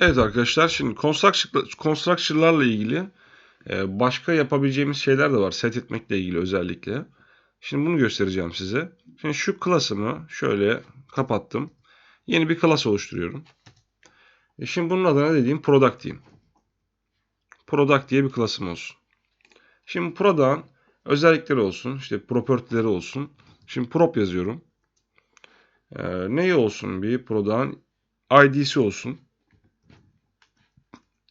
Evet arkadaşlar şimdi constructor'larla ilgili e, başka yapabileceğimiz şeyler de var set etmekle ilgili özellikle. Şimdi bunu göstereceğim size. Şimdi şu class'ımı şöyle kapattım. Yeni bir class oluşturuyorum. E şimdi bunun adına dediğim product diyeyim. Product diye bir class'ım olsun. Şimdi product'ın özellikleri olsun. işte property'leri olsun. Şimdi prop yazıyorum. Ee, neyi olsun bir product'ın id'si olsun.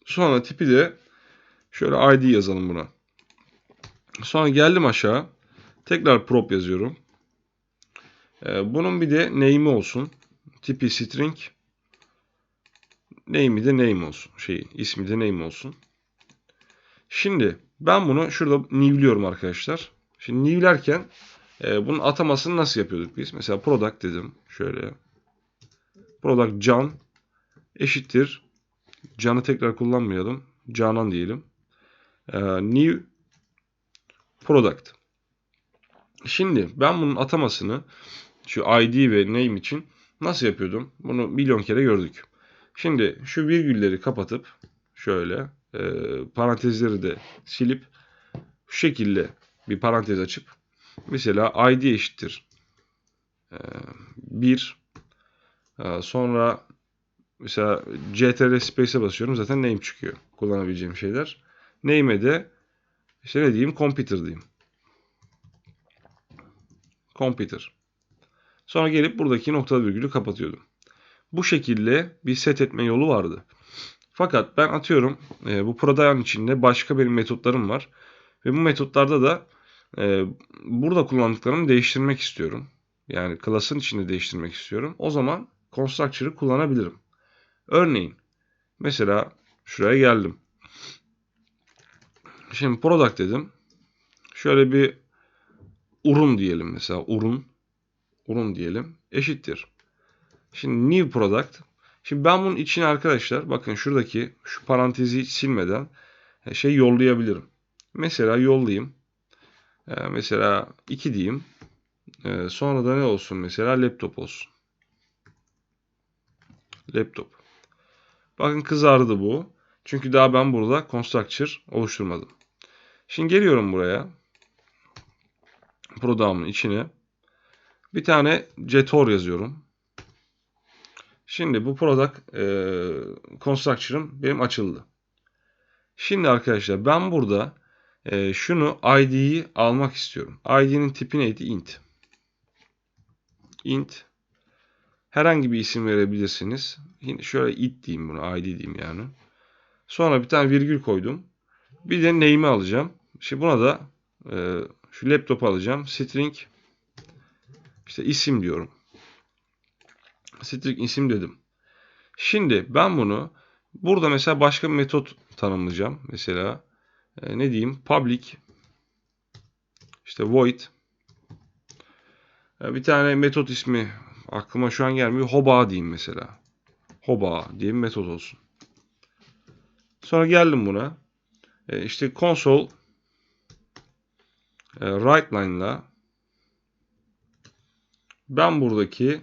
Sonra tipi de şöyle id yazalım buna. Sonra geldim aşağı. Tekrar prop yazıyorum. Ee, bunun bir de name'i olsun. Tipi string. Name'i de name olsun. Şey, ismi de name olsun. Şimdi ben bunu şurada new'liyorum arkadaşlar. Şimdi new'lerken e, bunun atamasını nasıl yapıyorduk biz? Mesela product dedim. Şöyle. Product can eşittir. Can'ı tekrar kullanmayalım. Canan diyelim. E, new product. Şimdi ben bunun atamasını şu ID ve name için nasıl yapıyordum? Bunu milyon kere gördük. Şimdi şu virgülleri kapatıp şöyle e, parantezleri de silip şu şekilde bir parantez açıp mesela id eşittir e, 1 e, sonra mesela ctrl space'e basıyorum zaten name çıkıyor kullanabileceğim şeyler. Name'e de işte ne diyeyim computer diyeyim. Computer. Sonra gelip buradaki nokta virgülü kapatıyordum. Bu şekilde bir set etme yolu vardı. Fakat ben atıyorum e, bu Prodayan içinde başka benim metotlarım var. Ve bu metotlarda da e, burada kullandıklarımı değiştirmek istiyorum. Yani class'ın içinde değiştirmek istiyorum. O zaman constructor'ı kullanabilirim. Örneğin mesela şuraya geldim. Şimdi product dedim. Şöyle bir urun diyelim mesela urun. Urun diyelim. Eşittir. Şimdi new product Şimdi ben bunun içine arkadaşlar bakın şuradaki şu parantezi silmeden e, şey yollayabilirim. Mesela yollayayım. Ee, mesela 2 diyeyim. Ee, sonra da ne olsun mesela laptop olsun. Laptop. Bakın kızardı bu. Çünkü daha ben burada constructor oluşturmadım. Şimdi geliyorum buraya. Product'ımın içine. Bir tane jetor yazıyorum. Şimdi bu product e, constructor'ım benim açıldı. Şimdi arkadaşlar ben burada e, şunu id'yi almak istiyorum. id'nin tipi neydi? int. int herhangi bir isim verebilirsiniz. Şimdi şöyle it diyeyim bunu. id diyeyim yani. Sonra bir tane virgül koydum. Bir de name'i alacağım. Şimdi buna da e, şu laptop alacağım. String işte isim diyorum string isim dedim. Şimdi ben bunu burada mesela başka bir metot tanımlayacağım. Mesela e, ne diyeyim? Public işte void e, bir tane metot ismi aklıma şu an gelmiyor. Hoba diyeyim mesela. Hoba diye bir metot olsun. Sonra geldim buna. E, işte console e, write line'la ben buradaki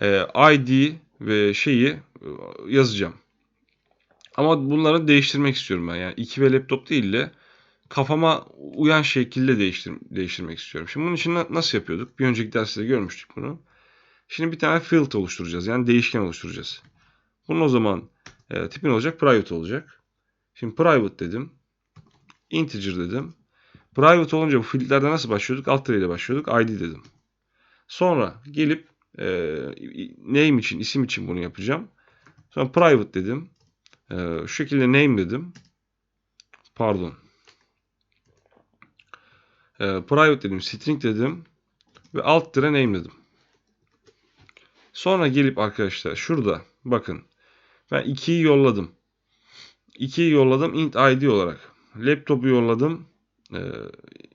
e, ID ve şeyi e, yazacağım. Ama bunları değiştirmek istiyorum ben. Yani 2 ve laptop değil de kafama uyan şekilde değiştir değiştirmek istiyorum. Şimdi bunun için nasıl yapıyorduk? Bir önceki derste de görmüştük bunu. Şimdi bir tane field oluşturacağız. Yani değişken oluşturacağız. Bunun o zaman e, tipin olacak private olacak. Şimdi private dedim. Integer dedim. Private olunca bu fieldlerde nasıl başlıyorduk? Alt ile başlıyorduk. ID dedim. Sonra gelip e, name için, isim için bunu yapacağım. Sonra private dedim. E, şu şekilde name dedim. Pardon. E, private dedim, string dedim. Ve alt dire name dedim. Sonra gelip arkadaşlar şurada bakın. Ben 2'yi yolladım. 2'yi yolladım int id olarak. Laptop'u yolladım e,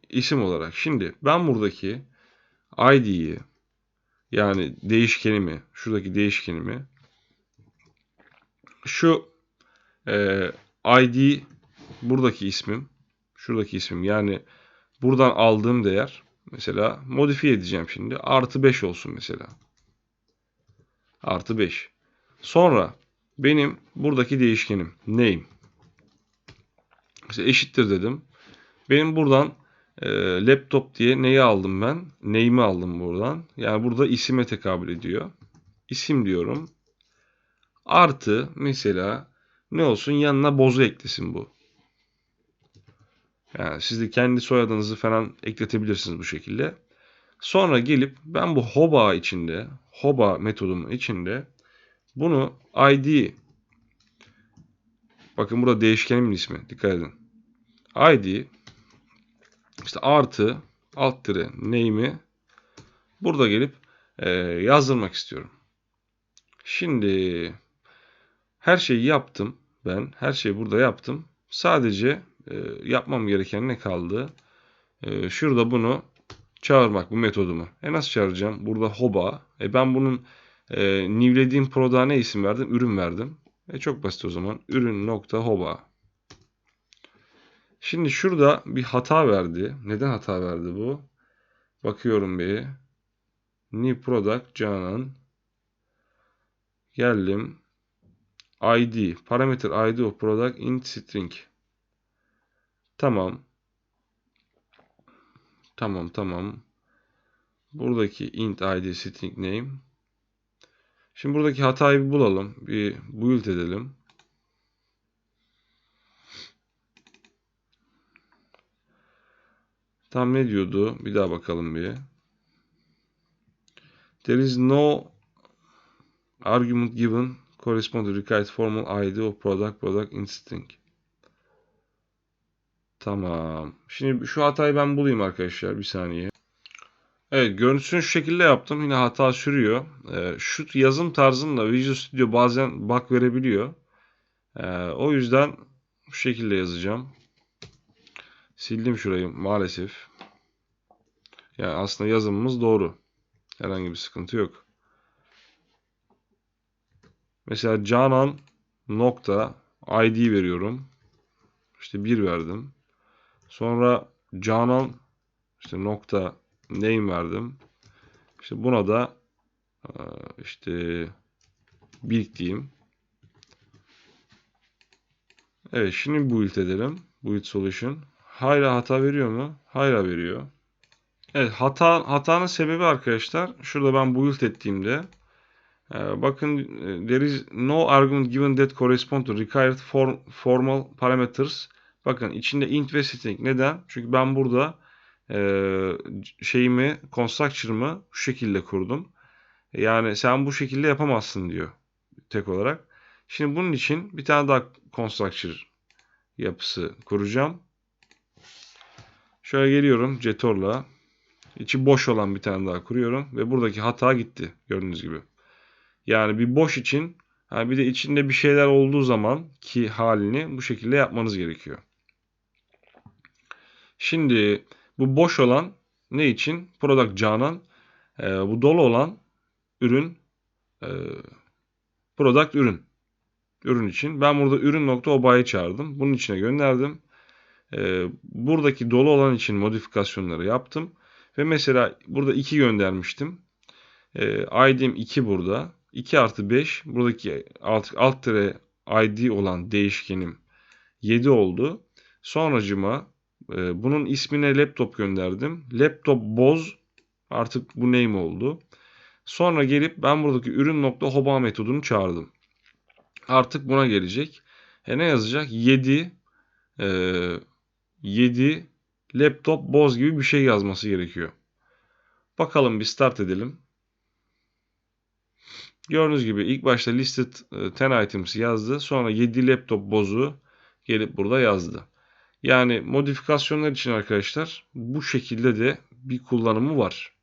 isim olarak. Şimdi ben buradaki id'yi yani değişkenimi, şuradaki değişkenimi şu e, ID buradaki ismim, şuradaki ismim yani buradan aldığım değer mesela modifiye edeceğim şimdi. Artı 5 olsun mesela. Artı 5. Sonra benim buradaki değişkenim name. İşte eşittir dedim. Benim buradan e, laptop diye neyi aldım ben? Name'i aldım buradan. Yani burada isime tekabül ediyor. İsim diyorum. Artı mesela ne olsun yanına bozu eklesin bu. Yani siz de kendi soyadınızı falan ekletebilirsiniz bu şekilde. Sonra gelip ben bu hoba içinde, hoba metodumun içinde bunu id bakın burada değişkenimin ismi dikkat edin. id işte artı alt tire name'i burada gelip e, yazdırmak istiyorum. Şimdi her şeyi yaptım ben. Her şeyi burada yaptım. Sadece e, yapmam gereken ne kaldı? E, şurada bunu çağırmak bu metodumu. E nasıl çağıracağım? Burada hoba. E ben bunun e, nivlediğim proda ne isim verdim? Ürün verdim. E çok basit o zaman. Ürün nokta hoba. Şimdi şurada bir hata verdi. Neden hata verdi bu? Bakıyorum bir. New product Canan. Geldim. ID. Parameter ID of product int string. Tamam. Tamam tamam. Buradaki int id string name. Şimdi buradaki hatayı bir bulalım. Bir build edelim. Tam ne diyordu? Bir daha bakalım bir. There is no argument given correspond to required formal ID of product product int string. Tamam. Şimdi şu hatayı ben bulayım arkadaşlar. Bir saniye. Evet görüntüsünü şu şekilde yaptım. Yine hata sürüyor. Ee, şu yazım tarzımla Visual Studio bazen bug verebiliyor. Ee, o yüzden bu şekilde yazacağım. Sildim şurayı maalesef. Yani aslında yazımımız doğru. Herhangi bir sıkıntı yok. Mesela Canan nokta ID veriyorum. İşte 1 verdim. Sonra Canan işte nokta name verdim. İşte buna da e, işte bir diyeyim. Evet şimdi build edelim. Build solution. Hala hata veriyor mu? Hala veriyor. Evet hata hatanın sebebi arkadaşlar şurada ben build ettiğimde e, bakın e, there is no argument given that correspond to required form, formal parameters. Bakın içinde int ve string. Neden? Çünkü ben burada e, şeyimi constructor'ımı şu şekilde kurdum. Yani sen bu şekilde yapamazsın diyor tek olarak. Şimdi bunun için bir tane daha constructor yapısı kuracağım. Şöyle geliyorum Jetor'la. İçi boş olan bir tane daha kuruyorum ve buradaki hata gitti gördüğünüz gibi. Yani bir boş için yani bir de içinde bir şeyler olduğu zaman ki halini bu şekilde yapmanız gerekiyor. Şimdi bu boş olan ne için? Product Canan. E, bu dolu olan ürün e, product ürün. Ürün için. Ben burada ürün nokta obayı çağırdım. Bunun içine gönderdim. E, buradaki dolu olan için modifikasyonları yaptım. Ve mesela burada 2 göndermiştim. E, ID'm 2 burada. 2 artı 5 buradaki alt, alt tire ID olan değişkenim 7 oldu. Sonracıma e, bunun ismine laptop gönderdim. Laptop boz artık bu name oldu. Sonra gelip ben buradaki ürün nokta hoba metodunu çağırdım. Artık buna gelecek. E ne yazacak? 7 e, 7 laptop boz gibi bir şey yazması gerekiyor. Bakalım bir start edelim. Gördüğünüz gibi ilk başta listed 10 e, items yazdı. Sonra 7 laptop bozu gelip burada yazdı. Yani modifikasyonlar için arkadaşlar bu şekilde de bir kullanımı var.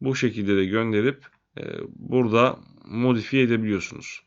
Bu şekilde de gönderip e, burada modifiye edebiliyorsunuz.